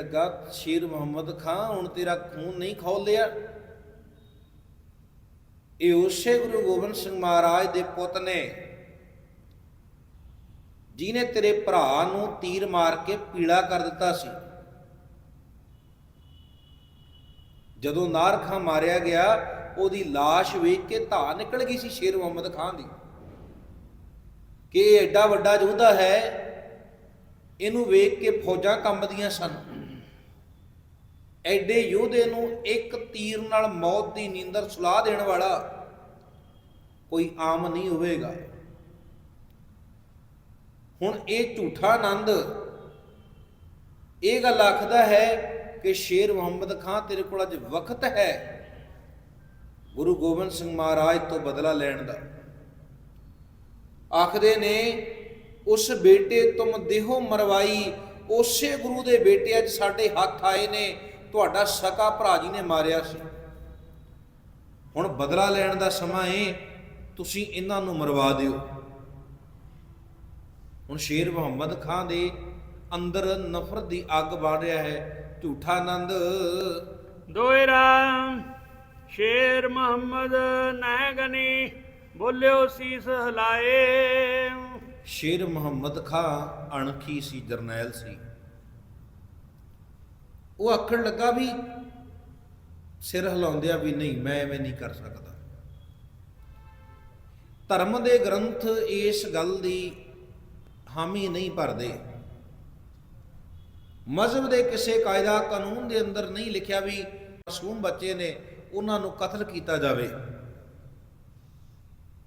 ਲੱਗਾ, ਸ਼ੇਰ ਮੁਹੰਮਦ ਖਾਂ, ਹੁਣ ਤੇਰਾ ਖੂਨ ਨਹੀਂ ਖੋਲ ਲਿਆ ਇਹ ਉਸੇ ਗੁਰੂ ਗੋਬਿੰਦ ਸਿੰਘ ਮਹਾਰਾਜ ਦੇ ਪੁੱਤ ਨੇ ਜਿਨੇ ਤੇਰੇ ਭਰਾ ਨੂੰ ਤੀਰ ਮਾਰ ਕੇ ਪੀੜਾ ਕਰ ਦਿੱਤਾ ਸੀ। ਜਦੋਂ ਨਾਰ ਖਾਂ ਮਾਰਿਆ ਗਿਆ, ਉਹਦੀ লাশ ਵੇਖ ਕੇ ਧਾ ਨਿਕਲ ਗਈ ਸੀ ਸ਼ੇਰ ਮੁਹੰਮਦ ਖਾਨ ਦੀ। ਕਿ ਇਹ ਐਡਾ ਵੱਡਾ ਯੋਧਾ ਹੈ, ਇਹਨੂੰ ਵੇਖ ਕੇ ਫੌਜਾਂ ਕੰਬਦੀਆਂ ਸਨ। ਐਡੇ ਯੋਧੇ ਨੂੰ ਇੱਕ ਤੀਰ ਨਾਲ ਮੌਤ ਦੀ ਨੀਂਦਰ ਸੁਲਾ ਦੇਣ ਵਾਲਾ ਕੋਈ ਆਮ ਨਹੀਂ ਹੋਵੇਗਾ। ਹੁਣ ਇਹ ਝੂਠਾ ਆਨੰਦ, ਇਹ ਗੱਲ ਆਖਦਾ ਹੈ ਕਿ ਸ਼ੇਰ ਮੁਹੰਮਦ ਖਾਨ ਤੇਰੇ ਕੋਲ ਅੱਜ ਵਕਤ ਹੈ ਗੁਰੂ ਗੋਬਿੰਦ ਸਿੰਘ ਮਹਾਰਾਜ ਤੋਂ ਬਦਲਾ ਲੈਣ ਦਾ। ਆਖਦੇ ਨੇ, ਉਸ ਬੇਟੇ ਤੁਮ ਦੇਹੋ ਮਰਵਾਈ, ਉਸੇ ਗੁਰੂ ਦੇ ਬੇਟੇ ਅੱਜ ਸਾਡੇ ਹੱਥ ਆਏ ਨੇ ਤੁਹਾਡਾ ਸਕਾ ਭਰਾ ਜੀ ਨੇ ਮਾਰਿਆ ਸੀ। ਹੁਣ ਬਦਲਾ ਲੈਣ ਦਾ ਸਮਾਂ ਏ ਤੁਸੀਂ ਇਹਨਾਂ ਨੂੰ ਮਰਵਾ ਦਿਓ। ਹੁਣ ਸ਼ੇਰ ਮੁਹੰਮਦ ਖਾਨ ਦੇ ਅੰਦਰ ਨਫ਼ਰਤ ਦੀ ਅੱਗ ਬਣ ਰਿਹਾ ਹੈ। ਝੂਠਾ ਆਨੰਦ। ਦੋਇਰਾ ਸ਼ੇਰ ਮੁਹੰਮਦ ਨੈਗਨੀ ਬੋਲਿਓ ਸੀਸ ਹਲਾਏ। ਸ਼ੇਰ ਮੁਹੰਮਦ ਖਾਂ ਅਣਖੀ ਸੀ ਜਰਨੈਲ ਸੀ। ਉਹ ਆਖਣ ਲੱਗਾ ਵੀ ਸਿਰ ਹਿਲਾਉਂਦਿਆਂ ਵੀ ਨਹੀਂ, ਮੈਂ ਐਵੇਂ ਨਹੀਂ ਕਰ ਸਕਦਾ। ਧਰਮ ਦੇ ਗ੍ਰੰਥ ਇਸ ਗੱਲ ਦੀ ਹਾਮੀ ਨਹੀਂ ਭਰਦੇ। ਮਜ਼ਹਬ ਦੇ ਕਿਸੇ ਕਾਇਦਾ ਕਾਨੂੰਨ ਦੇ ਅੰਦਰ ਨਹੀਂ ਲਿਖਿਆ ਵੀ ਮਾਸੂਮ ਬੱਚੇ ਨੇ ਉਹਨਾਂ ਨੂੰ ਕਤਲ ਕੀਤਾ ਜਾਵੇ।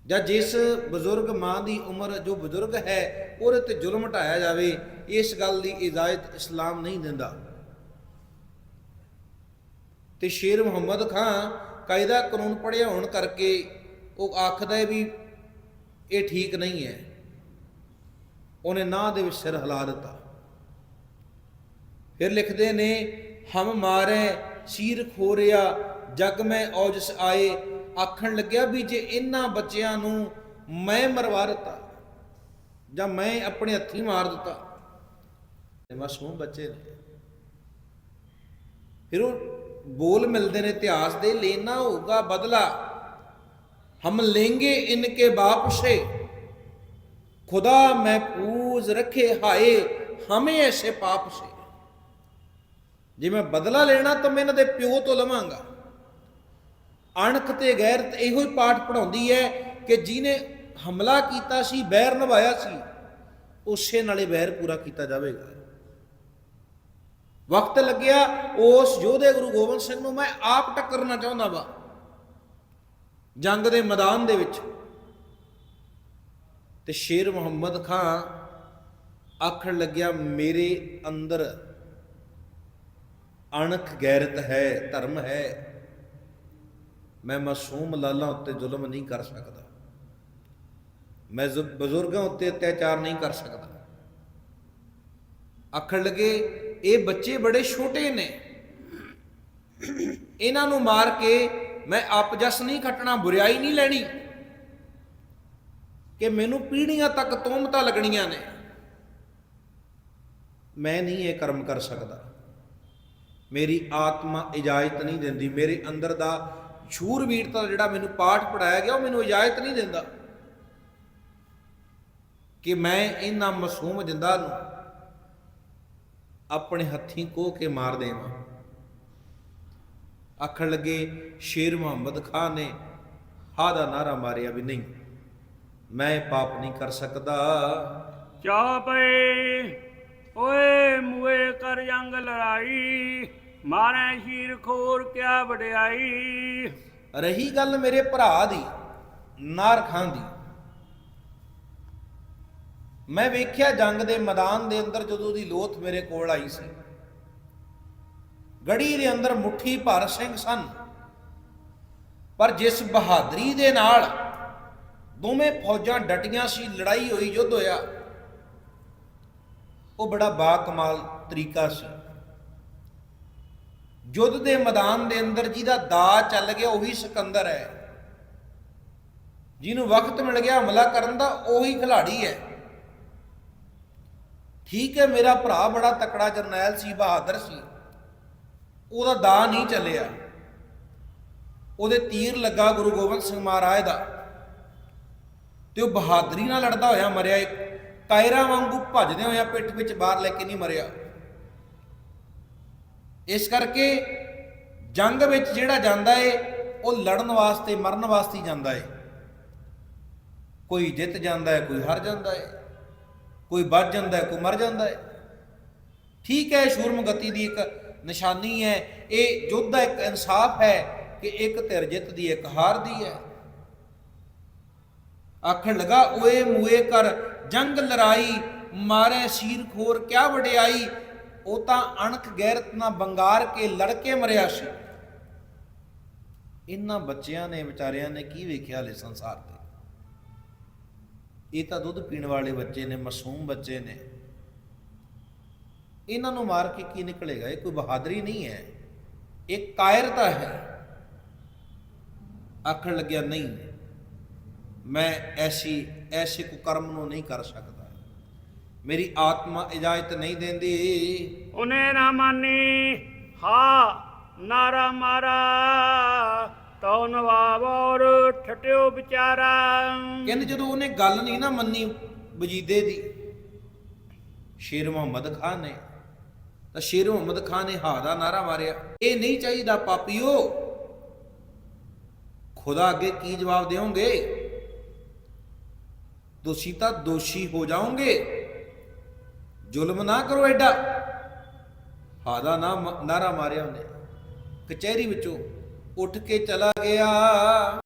ਜਾਂ ਜਿਸ ਬਜ਼ੁਰਗ ਮਾਂ ਦੀ ਉਮਰ ਜੋ ਬਜ਼ੁਰਗ ਹੈ, ਉਹਦੇ ਤੇ ਜ਼ੁਲਮ ਢਾਇਆ ਜਾਵੇ, ਇਸ ਗੱਲ ਦੀ ਇਜਾਜ਼ਤ ਇਸਲਾਮ ਨਹੀਂ ਦਿੰਦਾ। ਤੇ ਸ਼ੇਰ ਮੁਹੰਮਦ ਖਾਨ ਕਾਇਦਾ ਕਾਨੂੰਨ ਪੜ੍ਹਿਆ ਹੋਣ ਕਰਕੇ ਉਹ ਆਖਦਾ ਹੈ ਵੀ ਇਹ ਠੀਕ ਨਹੀਂ ਹੈ। ਉਹਨੇ ਨਾ ਦੇ ਵਿੱਚ ਸਿਰ ਹਿਲਾ ਦਿੱਤਾ। ਫਿਰ ਲਿਖਦੇ ਨੇ, ਹਮ ਮਾਰੇ ਸੀਰ ਖੋਰਿਆ, ਜਗ ਮੈਂ ਔਜਸ ਆਏ। ਆਖਣ ਲੱਗਿਆ ਵੀ ਜੇ ਇਹਨਾਂ ਬੱਚਿਆਂ ਨੂੰ ਮੈਂ ਮਰਵਾ ਦਿੱਤਾ ਜਾਂ ਮੈਂ ਆਪਣੇ ਹੱਥੀ ਮਾਰ ਦਿੱਤਾ ਇਹ ਮਾਸੂਮ ਬੱਚੇ ਨੇ। ਫਿਰ ਉਹ ਬੋਲ ਮਿਲਦੇ ਨੇ ਇਤਿਹਾਸ ਦੇ ਲੈਣਾ ਹੋਊਗਾ ਬਦਲਾ। ਹਮ ਲੇਂਗੇ ਇਨਕੇ ਵਾਪਸੇ। ਖੁਦਾ ਮਹਿਫੂਜ਼ ਰੱਖੇ ਹਾਏ, ਹਮੇ ਐਸੇ ਪਾਪ ਸੇ ਜੇ ਮੈਂ ਬਦਲਾ ਲੈਣਾ ਤਾਂ ਮੈਂ ਇਹਨਾਂ ਦੇ ਪਿਓ ਤੋਂ ਲਵਾਂਗਾ। ਅਣਖ ਤੇ ਗੈਰਤ ਇਹੋ ਹੀ ਪਾਠ ਪੜਾਉਂਦੀ ਹੈ ਕਿ ਜਿਨੇ ਹਮਲਾ ਕੀਤਾ ਸੀ, ਬੈਰ ਨਿਭਾਇਆ ਸੀ, ਉਸੇ ਨਾਲੇ ਬੈਰ ਪੂਰਾ ਕੀਤਾ ਜਾਵੇਗਾ। ਵਕਤ ਲੱਗਿਆ, ਉਸ ਯੋਧੇ ਗੁਰੂ ਗੋਬਿੰਦ ਸਿੰਘ ਨੂੰ ਮੈਂ ਆਪ ਟੱਕਰਨਾ ਚਾਹੁੰਦਾ ਵਾ। ਜੰਗ ਦੇ ਮੈਦਾਨ ਦੇ ਵਿੱਚ। ਤੇ ਸ਼ੇਰ ਮੁਹੰਮਦ ਖਾਨ ਆਖਣ ਲੱਗਿਆ, ਮੇਰੇ ਅੰਦਰ ਅਣਖ ਗੈਰਤ ਹੈ, ਧਰਮ ਹੈ। ਮੈਂ ਮਾਸੂਮ ਲਾਲਾਂ ਉੱਤੇ ਜ਼ੁਲਮ ਨਹੀਂ ਕਰ ਸਕਦਾ। ਮੈਂ ਬਜ਼ੁਰਗਾਂ ਉੱਤੇ ਅਤਿਆਚਾਰ ਨਹੀਂ ਕਰ ਸਕਦਾ। ਆਖਣ ਲੱਗੇ ਇਹ ਬੱਚੇ ਬੜੇ ਛੋਟੇ ਨੇ। ਇਹਨਾਂ ਨੂੰ ਮਾਰ ਕੇ ਮੈਂ ਆਪਜਸ ਨਹੀਂ ਖੱਟਣਾ, ਬੁਰਾਈ ਨਹੀਂ ਲੈਣੀ। ਕਿ ਮੈਨੂੰ ਪੀੜੀਆਂ ਤੱਕ ਤੋਮਤਾਂ ਲੱਗਣੀਆਂ ਨੇ। ਮੈਂ ਨਹੀਂ ਇਹ ਕਰਮ ਕਰ ਸਕਦਾ। ਮੇਰੀ ਆਤਮਾ ਇਜਾਜ਼ਤ ਨਹੀਂ ਦਿੰਦੀ। ਮੇਰੇ ਅੰਦਰ ਦਾ ਸ਼ੂਰਵੀਰਤਾ ਜਿਹੜਾ ਮੈਨੂੰ ਪਾਠ ਪੜਾਇਆ ਗਿਆ, ਉਹ ਮੈਨੂੰ ਇਜਾਜ਼ਤ ਨਹੀਂ ਦਿੰਦਾ। ਕਿ ਮੈਂ ਇਹਨਾਂ ਮਾਸੂਮ ਜਿੰਦਾ ਨੂੰ ਆਪਣੇ ਹੱਥੀਂ ਕੋਹ ਕੇ ਮਾਰ ਦੇਵਾਂ। ਆਖਣ ਲੱਗੇ ਸ਼ੇਰ ਮੁਹੰਮਦ ਖਾਨ ਨੇ ਹਾ ਦਾ ਨਾਰਾ ਮਾਰਿਆ ਵੀ ਨਹੀਂ। ਮੈਂ ਪਾਪ ਨਹੀਂ ਕਰ ਸਕਦਾ। ਚਾ ਪਏ ਓਏ ਮੂਏ ਕਰ ਜੰਗ ਲੜਾਈ ਮਾਰੇ ਸ਼ੀਰ ਖੋਰ ਕਿਆ ਵਡਿਆਈ। ਰਹੀ ਗੱਲ ਮੇਰੇ ਭਰਾ ਦੀ ਨਾਰ ਖਾਨ ਦੀ। ਮੈਂ ਵੇਖਿਆ ਜੰਗ ਦੇ ਮੈਦਾਨ ਦੇ ਅੰਦਰ ਜਦੋਂ ਦੀ ਲੋਥ ਮੇਰੇ ਕੋਲ ਆਈ ਸੀ। ਗੜੀ ਦੇ ਅੰਦਰ ਮੁੱਠੀ ਭਰ ਸਿੰਘ ਸਨ। ਪਰ ਜਿਸ ਬਹਾਦਰੀ ਦੇ ਨਾਲ ਦੋਵੇਂ ਫੌਜਾਂ ਡਟੀਆਂ ਸੀ, ਲੜਾਈ ਹੋਈ, ਯੁੱਧ ਹੋਇਆ, ਉਹ ਬੜਾ ਬਾ ਕਮਾਲ ਤਰੀਕਾ ਸੀ। ਯੁੱਧ ਦੇ ਮੈਦਾਨ ਦੇ ਅੰਦਰ ਜਿਹਦਾ ਦਾ ਚੱਲ ਗਿਆ, ਉਹੀ ਸਿਕੰਦਰ ਹੈ। ਜਿਹਨੂੰ ਵਕਤ ਮਿਲ ਗਿਆ ਹਮਲਾ ਕਰਨ ਦਾ, ਉਹੀ ਖਿਲਾੜੀ ਹੈ। ਠੀਕ ਹੈ ਮੇਰਾ ਭਰਾ ਬੜਾ ਤਕੜਾ ਜਰਨੈਲ ਸੀ, ਬਹਾਦਰ ਸੀ। ਉਹਦਾ ਦਾ ਨਹੀਂ ਚੱਲਿਆ। ਉਹਦੇ ਤੀਰ ਲੱਗਾ ਗੁਰੂ ਗੋਬਿੰਦ ਸਿੰਘ ਮਹਾਰਾਜ ਦਾ। ਤੇ ਉਹ ਬਹਾਦਰੀ ਨਾਲ ਲੜਦਾ ਹੋਇਆ ਮਰਿਆ ਇੱਕ। ਕਾਇਰਾ ਵਾਂਗੂ ਭੱਜਦੇ ਹੋਇਆ ਪਿੱਠ ਵਿੱਚ, ਬਾਹਰ ਲੈ ਕੇ ਨਹੀਂ ਮਰਿਆ। ਇਸ ਕਰਕੇ ਜੰਗ ਵਿੱਚ ਜਿਹੜਾ ਜਾਂਦਾ ਏ, ਉਹ ਲੜਨ ਵਾਸਤੇ, ਮਰਨ ਵਾਸਤੇ ਜਾਂਦਾ ਏ। ਕੋਈ ਜਿੱਤ ਜਾਂਦਾ ਹੈ ਕੋਈ ਹਾਰ ਜਾਂਦਾ ਏ। ਕੋਈ ਵੱਜ ਜਾਂਦਾ ਹੈ, ਕੋਈ ਮਰ ਜਾਂਦਾ ਹੈ। ਠੀਕ ਹੈ ਸ਼ੂਰਮਗਤੀ ਦੀ ਇੱਕ ਨਿਸ਼ਾਨੀ ਹੈ। ਇਹ ਯੁੱਧ ਦਾ ਇੱਕ ਇਨਸਾਫ ਹੈ ਕਿ ਇੱਕ ਧਿਰ ਜਿੱਤਦੀ ਹੈ ਇੱਕ ਹਾਰਦੀ ਹੈ। ਆਖਣ ਲਗਾ, ਓਏ ਮੂਏ ਕਰ ਜੰਗ ਲੜਾਈ, ਮਾਰੇ ਸੀਰ ਖੋਰ, ਕਿਆ ਵਡਿਆਈ। ਉਹ ਤਾਂ ਅਣਖ ਗੈਰਤ ਨਾ ਬੰਗਾਰ ਕੇ ਲੜਕੇ ਮਰਿਆ ਸੀ। ਇਹਨਾਂ ਬੱਚਿਆਂ ਨੇ, ਵਿਚਾਰਿਆਂ ਨੇ ਕੀ ਵੇਖਿਆ ਲੈ ਸੰਸਾਰ ਤੇ? ਇਹ ਤਾਂ ਦੁੱਧ ਪੀਣ ਵਾਲੇ ਬੱਚੇ ਨੇ, ਮਾਸੂਮ ਬੱਚੇ ਨੇ। ਇਹਨਾਂ ਨੂੰ ਮਾਰ ਕੇ ਕੀ ਨਿਕਲੇਗਾ? ਇਹ ਕੋਈ ਬਹਾਦਰੀ ਨਹੀਂ ਹੈ। ਇਹ ਕਾਇਰਤਾ ਹੈ। ਆਖਣ ਲੱਗਿਆ, ਨਹੀਂ, ਮੈਂ ਐਸੀ, ਐਸੇ ਕੁਕਰਮ ਨੂੰ ਨਹੀਂ ਕਰ ਸਕਦਾ। ਮੇਰੀ ਆਤਮਾ ਇਜਾਜ਼ਤ ਨਹੀਂ ਦਿੰਦੀ। ਉਹਨੇ ਨਾ ਮਾਨੀ। ਹਾ, ਨਾਰਾ ਮਾਰਾ। ਤਉ ਨਵਾਬ ਔਰ ਠਟਿਓ ਵਿਚਾਰਾ? ਕਹਿੰਦੇ ਜਦੋਂ ਉਹਨੇ ਗੱਲ ਨਹੀਂ ਨਾ ਮੰਨੀ ਵਜੀਦੇ ਦੀ, ਸ਼ੇਰ ਮੁਹੰਮਦ ਖਾਨ ਨੇ, ਤਾਂ ਸ਼ੇਰ ਮੁਹੰਮਦ ਖਾਨ ਨੇ ਹਾ ਦਾ ਨਾਰਾ ਮਾਰਿਆ। ਇਹ ਨਹੀਂ ਚਾਹੀਦਾ ਪਾਪੀਓ, ਖੁਦਾ ਅੱਗੇ ਕੀ ਜਵਾਬ ਦੇਵੋਗੇ? ਦੋਸ਼ੀ ਤਾਂ ਦੋਸ਼ੀ ਹੋ ਜਾਓਗੇ। ਜ਼ੁਲਮ ਨਾ ਕਰੋ ਐਡਾ। ਹਾ ਦਾ ਨਾ ਨਾਰਾ ਮਾਰਿਆ ਉਹਨੇ। ਕਚਹਿਰੀ ਵਿੱਚੋਂ ਉੱਠ ਕੇ ਚਲਾ ਗਿਆ।